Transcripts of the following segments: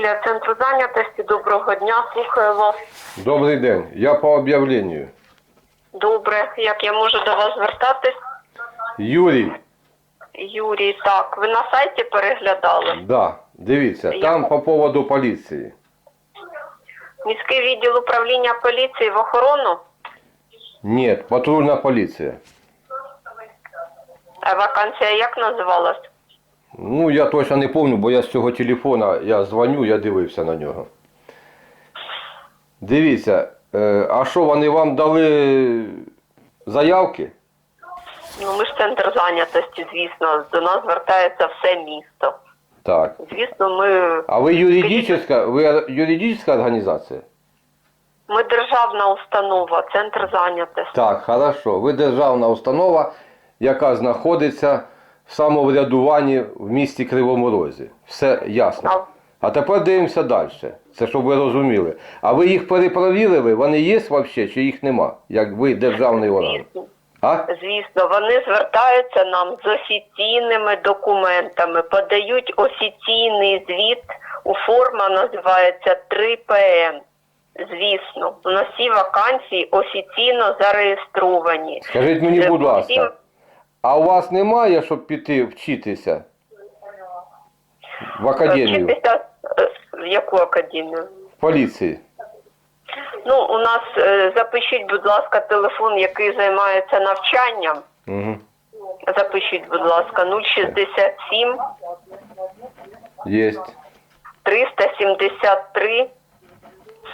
філія центру зайнятості. Доброго дня, слухаю вас. Добрий день. Я по об'явленню. Добре, як я можу до вас звертатись? Юрій, Юрій, так, ви на сайті переглядали? да, дивіться, Я- там по поводу поліції. Міський відділ управління поліції в охорону? Ні, патрульна поліція. А вакансія як називалась? Ну, я точно не пам'ятаю, бо я з цього телефона, я дзвоню, я дивився на нього. Дивіться, е, а що вони вам дали заявки? Ну, ми ж центр зайнятості, звісно, до нас звертається все місто. Так. Звісно, ми, А ви юридична, ви юридична організація? ми державна установа, центр зайнятості. Так, хорошо. Ви державна установа, яка знаходиться самоврядуванні в місті Кривому Розі. Все ясно. А, тепер дивимося далі. Це щоб ви розуміли. А ви їх перепровірили? Вони є взагалі чи їх нема? Як ви державний орган? А? Звісно, вони звертаються нам з офіційними документами, подають офіційний звіт. У форма називається 3ПН. Звісно, у нас всі вакансії офіційно зареєстровані. Скажіть мені, будь ласка, а у вас немає, щоб піти вчитися в академію Вчитися е, в яку академію? в поліції? Ну, у нас е, запишіть, будь ласка, телефон, який займається навчанням. Угу. Запишіть, будь ласка, 067 Єсть, 373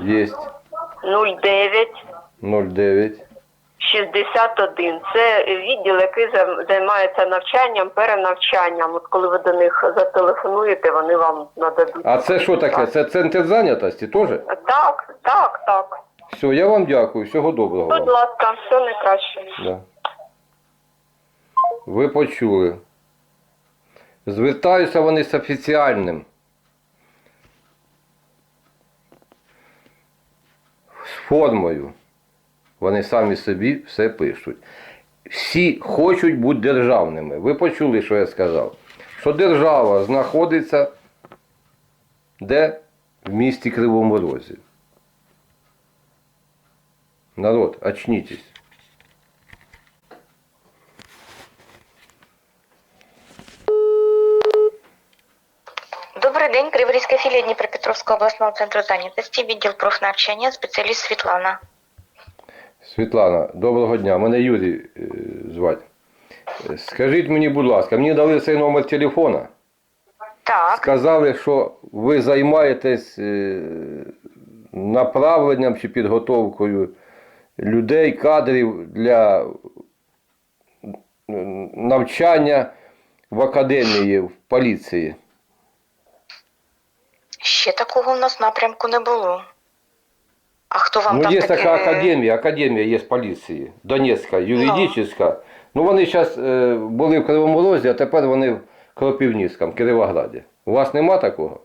єсть. 09 09. 61. Це відділ, який займається навчанням, перенавчанням. От коли ви до них зателефонуєте, вони вам нададуть. А це що таке? Це центр зайнятості теж? Так, так, так. Все, я вам дякую, всього доброго. Будь Вам. ласка, все найкраще. Да. Ви почули. Звертаються вони з офіціальним. З формою. Вони самі собі все пишуть. Всі хочуть бути державними. Ви почули, що я сказав? Що держава знаходиться де? В місті Кривому Розі. Народ, очнітесь. Добрий день, Криворізька філія Дніпропетровського обласного центру зайнятості, відділ профнавчання, спеціаліст Світлана. Світлана, доброго дня. Мене Юрій е, звати. Е, Скажіть мені, будь ласка, мені дали цей номер телефона. Так, Сказали, що ви займаєтесь е, направленням чи підготовкою людей, кадрів для навчання в академії, в поліції. ще такого в нас напрямку не було. А хто вам Ну, там є таке... така академія, академія є поліції, Донецька, юридична. Ну, вони зараз е, були в Кривому Розі, а тепер вони в Кропивницькому, Кіровограді. У вас нема такого?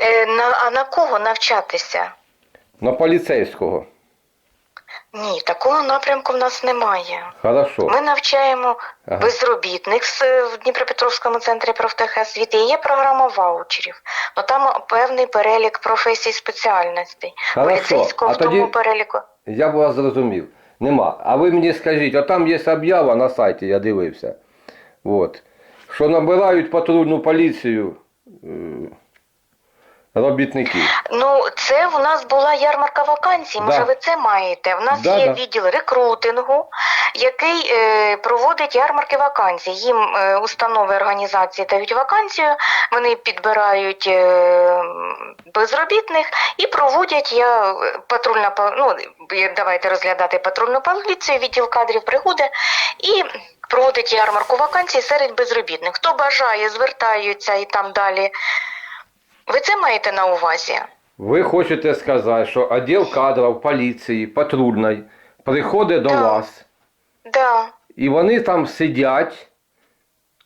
Е, на, а на кого навчатися? На поліцейського. Ні, такого напрямку в нас немає. Хорошо. Ми навчаємо Ага. безробітних в Дніпропетровському центрі профтехосвіти. І Є програма ваучерів. Ну там певний перелік професій спеціальностей. Хорошо. Поліцейського А в тому тоді- переліку. Я б вас зрозумів. Нема. А ви мені скажіть, а там є об'ява на сайті, я дивився. От. Що набирають патрульну поліцію робітників. Ну, це в нас була ярмарка вакансій. Да. Може, ви це маєте? В нас Да, є да. відділ рекрутингу, який е, проводить ярмарки вакансій. Їм е, установи організації дають вакансію, вони підбирають е, безробітних і проводять я е, патрульна ну, давайте розглядати патрульну поліцію, відділ кадрів приходить і проводить ярмарку вакансій серед безробітних. Хто бажає, звертаються і там далі. Ви це маєте на увазі? Ви хочете сказати, що відділ кадрів поліції, патрульної приходить до Да. вас, Да. і вони там сидять.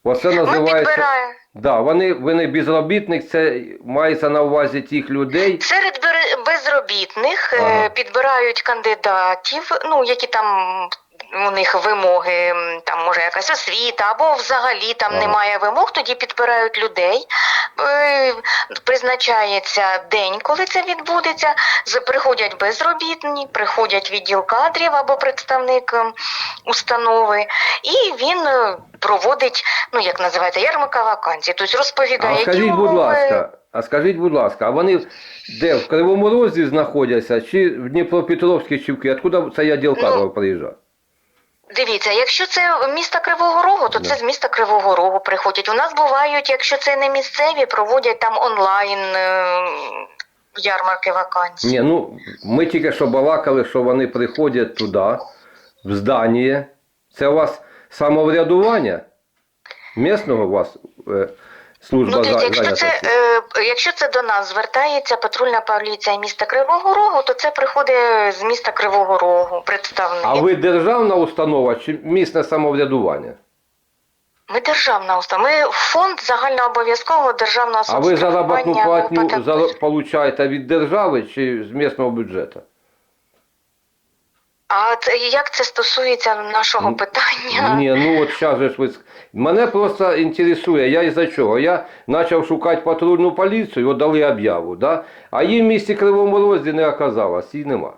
Оце називається. Да, вони, вони безробітник, це мається на увазі тих людей. Серед безробітних е, Ага. підбирають кандидатів, ну які там у них вимоги, там може якась освіта, або взагалі там Ага. немає вимог, тоді підбирають людей. Е, Призначається день, коли це відбудеться. Приходять безробітні, приходять відділ кадрів або представник ем, установи, і він е, проводить, ну як називається, ярмарка вакансій. Тобто розповідає, А які скажіть, будь ласка, а скажіть, будь ласка, а вони де в Кривому Розі знаходяться, чи в Дніпропетровській, чи в Києві? Откуда цей відділ Ну, кадрів приїжджає? Дивіться, якщо це місто Кривого Рогу, то це з міста Кривого Рогу приходять. У нас бувають, якщо це не місцеві, проводять там онлайн е, ярмарки вакансій. Ні, ну ми тільки що балакали, що вони приходять туди, в здання. Це у вас самоврядування? Місного у вас е, служба Ну, за- якщо це, е, якщо це до нас звертається патрульна поліція міста Кривого Рогу, то це приходить з міста Кривого Рогу, представник. А ви державна установа чи місне самоврядування? Ми державна установа. Ми фонд загальнообов'язкового державного А ви заробітну платню за- получаєте від держави чи з місного бюджету? А це, як це стосується нашого питання? Ні, ну от зараз же ж ви. Мене просто інтересує, я із-за чого? Я почав шукати патрульну поліцію, от дали об'яву, да? а її в місті Кривому Розі не оказалось, її нема.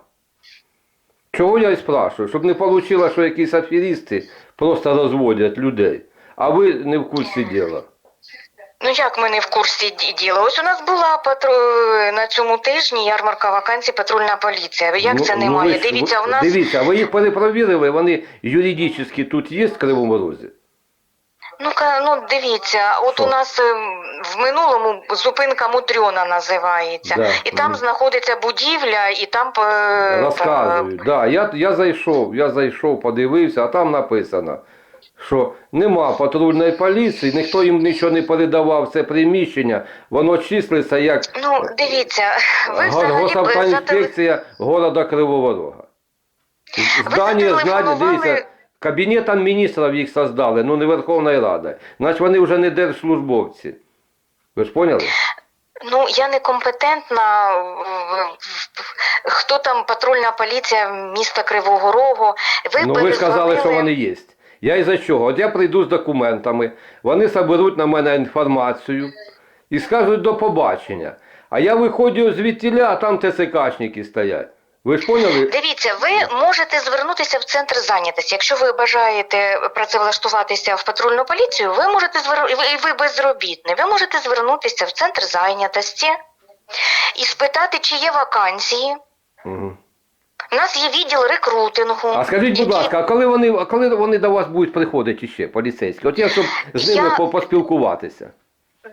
Чого я і спрашиваю? Щоб не вийшло, що якісь аферісти просто розводять людей, а ви не в курсі діла. Ну як ми не в курсі діла? Ось у нас була патру... на цьому тижні ярмарка вакансій патрульна поліція. Як Ну, це ну, немає? ж- Дивіться, ви- у нас Дивіться, ви їх перепровірили, вони юридично тут є в Кривому Розі? ну ка ну дивіться, от Що? у нас ем, в минулому зупинка Мутрьона називається, Да, і там мгм. знаходиться будівля, і там е, Розказують. Да, я, я зайшов, я зайшов, подивився, а там написано, що нема патрульної поліції, ніхто їм нічого не передавав це приміщення, воно числиться як Ну дивіться, ви взагалі б зателе- Госавтоінспекція города Кривого Рога. Здання, здання, зателефонували- дивіться, кабінетом міністрів їх создали, ну не Верховної Ради. Значить вони вже не держслужбовці. Ви ж поняли? Ну, я не компетентна, в- в- хто там патрульна поліція міста Кривого Рогу. Ви Ну ви ж казали, що вони є. Я із-за чого? От я прийду з документами, вони соберуть на мене інформацію і скажуть до побачення. А я виходжу звідтіля, а там ТСКшники стоять. Ви ж поняли? Дивіться, ви можете звернутися в центр зайнятості. Якщо ви бажаєте працевлаштуватися в патрульну поліцію, ви можете звер... і ви- і ви безробітний. Ви можете звернутися в центр зайнятості і спитати, чи є вакансії. Угу. У нас є відділ рекрутингу. А скажіть, будь ласка, а коли вони, а коли вони до вас будуть приходити ще, поліцейські? От я щоб з ними Я- поспілкуватися.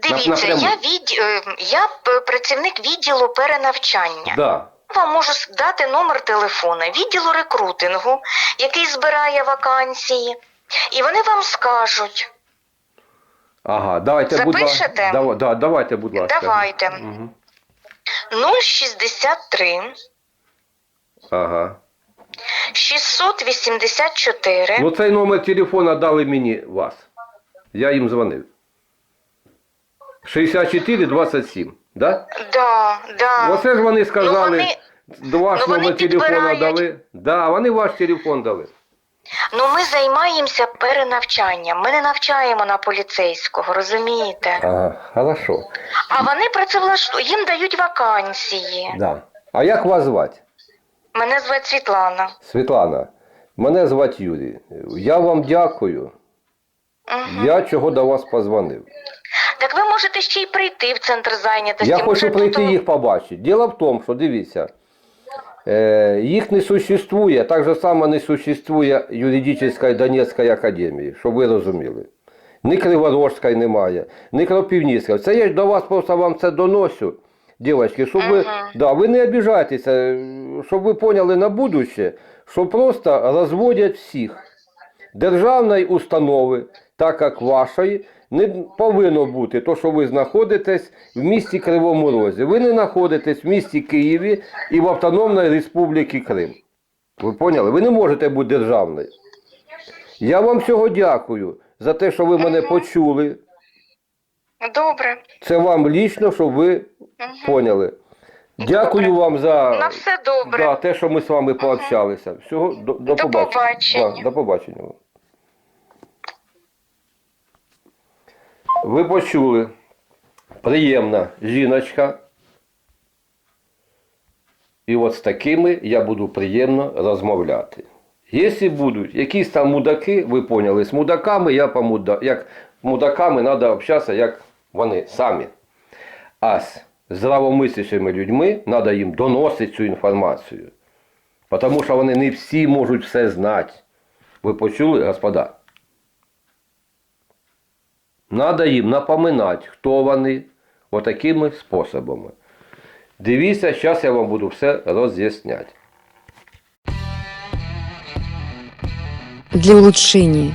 Дивіться, я від е, я працівник відділу перенавчання. Да. Вам можу дати номер телефона відділу рекрутингу, який збирає вакансії, і вони вам скажуть. Ага, давайте, будь ласка. Запишете? Дава- да, давайте, будь ласка. Давайте. Угу. 063 Ага. 684 Ну цей номер телефона дали мені вас. Я їм дзвонив. 64 27, да? Да, да. Оце ж вони сказали, Ну, ваш ну, вони номер телефона підбирають. дали. Да, вони ваш телефон дали. Ну ми займаємося перенавчанням. Ми не навчаємо на поліцейського, розумієте? Ага, хорошо. А вони працевлаштують, їм дають вакансії. Да. А як вас звати? Мене звати Світлана. Світлана, мене звати Юрій. Я вам дякую. Угу. Я чого до вас позвонив. Так ви можете ще й прийти в центр зайнятості. Я хочу прийти тут- їх побачити. Діло в тому, що дивіться, е, їх не существує, так же само не существує юридичної Донецької академії, щоб ви розуміли. Ні Криворожської немає, ні Кропивницької. Це я ж до вас просто вам це доносю, дівчатки, щоб ви, Ага. да, ви не обіжайтеся, щоб ви поняли на будуще, що просто розводять всіх. Державної установи, так як вашої, не повинно бути то, що ви знаходитесь в місті Кривому Розі. Ви не знаходитесь в місті Києві і в Автономній Республіці Крим. Ви поняли? Ви не можете бути державною. Я вам всього дякую за те, що ви мене почули. Добре. Це вам лічно, щоб ви Угу. поняли. Дякую Добре. вам за На все добре. да, те, що ми з вами пообщалися. Всього до, до, До побачення. побачення. Да, до побачення. Ви почули. Приємна жіночка. І от з такими я буду приємно розмовляти. Якщо будуть якісь там мудаки, ви поняли, з мудаками я по муда... як мудаками треба общатися, як вони самі. А з здравомислящими людьми треба їм доносити цю інформацію. Тому що вони не всі можуть все знати. Ви почули, господа? Надо їм напоминати, хто вони, отакими способами. Дивіться, зараз я вам буду все роз'ясняти. Для улучшения